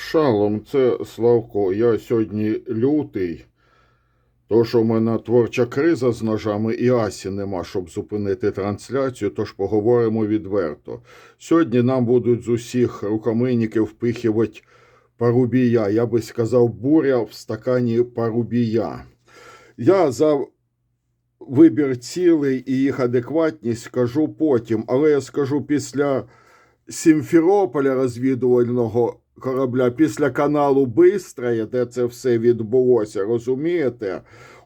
Шалом, це Славко. Я сьогодні лютий. То, що в мене творча криза з ножами і Асі нема, щоб зупинити трансляцію, тож поговоримо відверто. Сьогодні нам будуть з усіх рукомийників впихувати парубія. Я би сказав, буря в стакані парубія. Я за вибір цілей і їх адекватність скажу потім, але я скажу після Сімферополя розвідувального корабля, після каналу Бистрає, де це все відбулося, розумієте?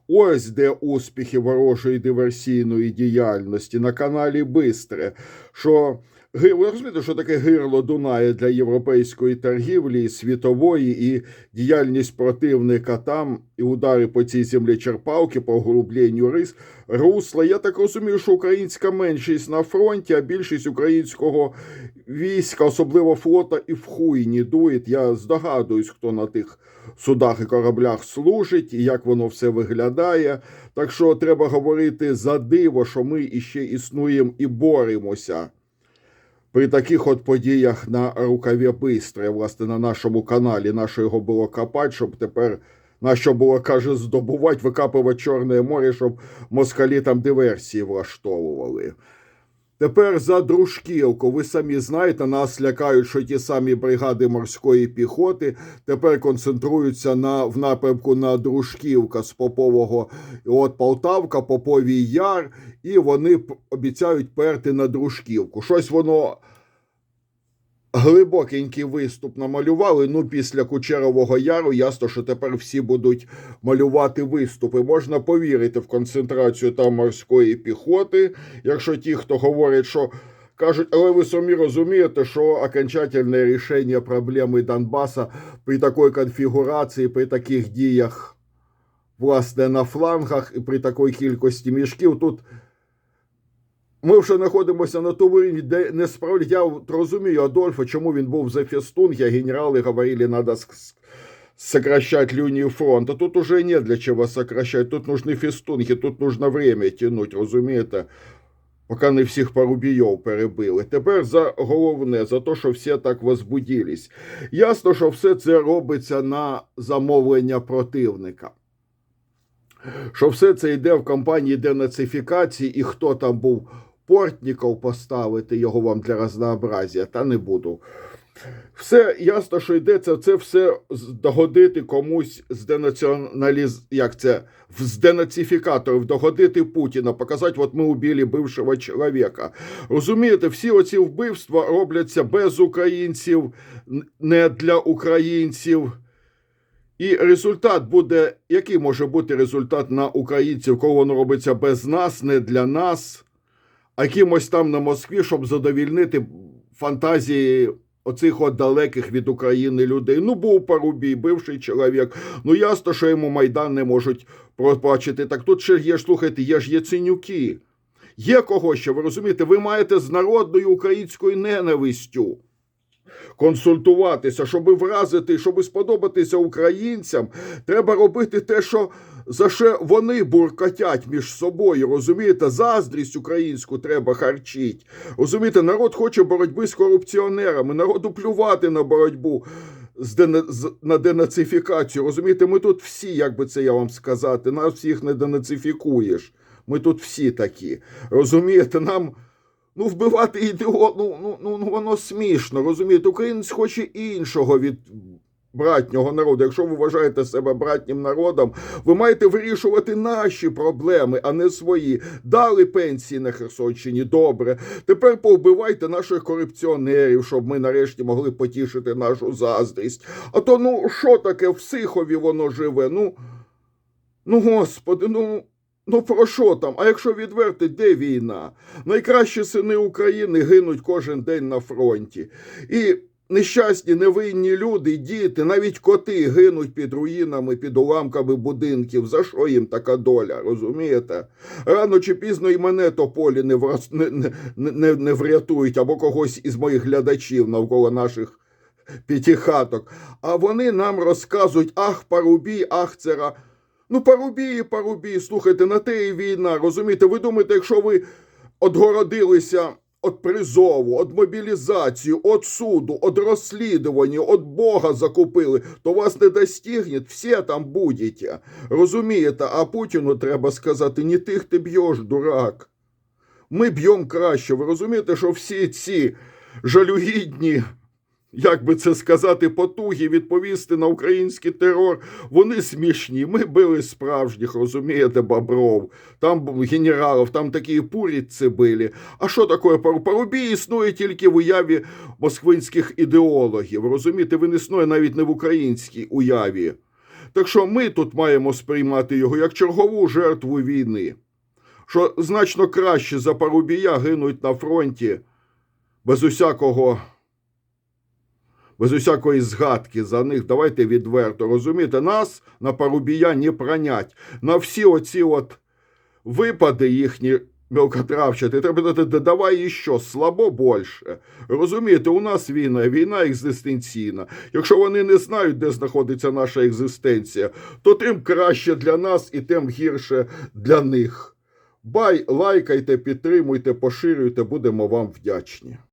Ось де успіхи ворожої диверсійної діяльності на каналі Бистре. Що ви розумієте, що таке гирло Дунає для європейської торгівлі світової, і діяльність противника там, і удари по цій землі черпалки, по углубленню рис, русла. Я так розумію, що українська меншість на фронті, а більшість українського війська, особливо флота, і в хуйні дує. Я здогадуюсь, хто на тих судах і кораблях служить, і як воно все виглядає. Так що треба говорити за диво, що ми іще існуємо і боремося. При таких от подіях на рукаві Бистре, власне, на нашому каналі, на що його було копати, щоб тепер на що було, каже, здобувати, викапувати Чорне море, щоб москалі там диверсії влаштовували. Тепер за дружківку. Ви самі знаєте, нас лякають, що ті самі бригади морської піхоти тепер концентруються на, в напрямку на Дружківка з Попового, от Полтавка, Поповій Яр, і вони обіцяють перти на Дружківку. Щось воно глибокенький виступ намалювали. Ну, після Кучерового Яру ясно, що тепер всі будуть малювати виступи. Можна повірити в концентрацію там морської піхоти, якщо ті, хто говорять, що кажуть, але ви самі розумієте, що окончательне рішення проблеми Донбаса при такій конфігурації, при таких діях, власне, на флангах і при такій кількості мішків тут. Ми вже знаходимося на тому рівні, де не справді я розумію Адольфа, чому він був за фестунг, а генерали говорили, с- сокращать линию фронта. Тут уже нет для чего сокращать, тут нужны фестунги, тут нужно время тянуть, розумієте? Поки не всіх парубійов перебили. Тепер за головне, за те, що всі так возбудились. Ясно, що все це робиться на замовлення противника. Що все це йде в кампанії денацифікації, і хто там був Портніков поставити його вам для разнообразія, та не буду. Все ясно, що йдеться, це все догодити комусь з денаціоналіз... як це, в- з денацифікаторів, догодити Путіна, показати, от ми убили бившого чоловіка. Розумієте, всі оці вбивства робляться без українців, не для українців. І результат буде, який може бути результат на українців, коли воно робиться без нас, не для нас, а кимось там на Москві, щоб задовільнити фантазії оцих от далеких від України людей. Ну, був Парубій, бивший чоловік. Ну, ясно, що йому Майдан не можуть пробачити. Так тут ще є слухайте, є ж Яценюки. Є кого ще, ви розумієте, ви маєте з народною українською ненавистю консультуватися, щоб вразити, щоб сподобатися українцям, треба робити те, що за що вони буркотять між собою. Розумієте, заздрість українську треба харчить. Розумієте, народ хоче боротьби з корупціонерами, народу плювати на боротьбу. З дена... на денацифікацію. Розумієте, ми тут всі, як би це я вам сказати, нас всіх не денацифікуєш. Ми тут всі такі. Розумієте, нам Ну, вбивати ідео, ну, ну, ну, ну воно смішно, розумієте? Українець хоче іншого від братнього народу. Якщо ви вважаєте себе братнім народом, ви маєте вирішувати наші проблеми, а не свої. Дали пенсії на Херсонщині, добре. Тепер повбивайте наших корупціонерів, щоб ми нарешті могли потішити нашу заздрість. А то, ну, що таке в Сихові воно живе? Ну, ну господи, ну. Ну про що там? А якщо відверти, де війна? Найкращі сини України гинуть кожен день на фронті. І нещасні, невинні люди, діти, навіть коти гинуть під руїнами, під уламками будинків. За що їм така доля? Розумієте? Рано чи пізно і мене тополі не, враз... не, не, не, не врятують або когось із моїх глядачів навколо наших п'ятихаток. А вони нам розказують: ах, парубій, ах, цера. Ну, парубії, парубії, слухайте, на те і війна, розумієте? Ви думаєте, якщо ви отгородилися от призову, от мобілізації, от суду, от розслідування, от Бога закупили, то вас не достигне, всі там будете. Розумієте, а Путіну треба сказати, не тих ти б'єш, дурак. Ми б'ємо краще. Ви розумієте, що всі ці жалюгідні, як би це сказати, потуги відповісти на український терор, вони смішні. Ми били справжніх, розумієте, бобров. Там генералів, там такі пуріці били. А що таке пару? Парубій існує тільки в уяві москвинських ідеологів. Розумієте, він існує навіть не в українській уяві. Так що ми тут маємо сприймати його як чергову жертву війни. Що значно краще за парубія гинуть на фронті без усякого. Без усякої згадки за них, давайте відверто розумієте, нас на парубія не пронять. На всі оці от випади їхні мелкотравчати, треба дати, давай іще, слабо більше. Розумієте, у нас війна, війна екзистенційна. Якщо вони не знають, де знаходиться наша екзистенція, то тим краще для нас і тим гірше для них. Бай, лайкайте, підтримуйте, поширюйте, будемо вам вдячні.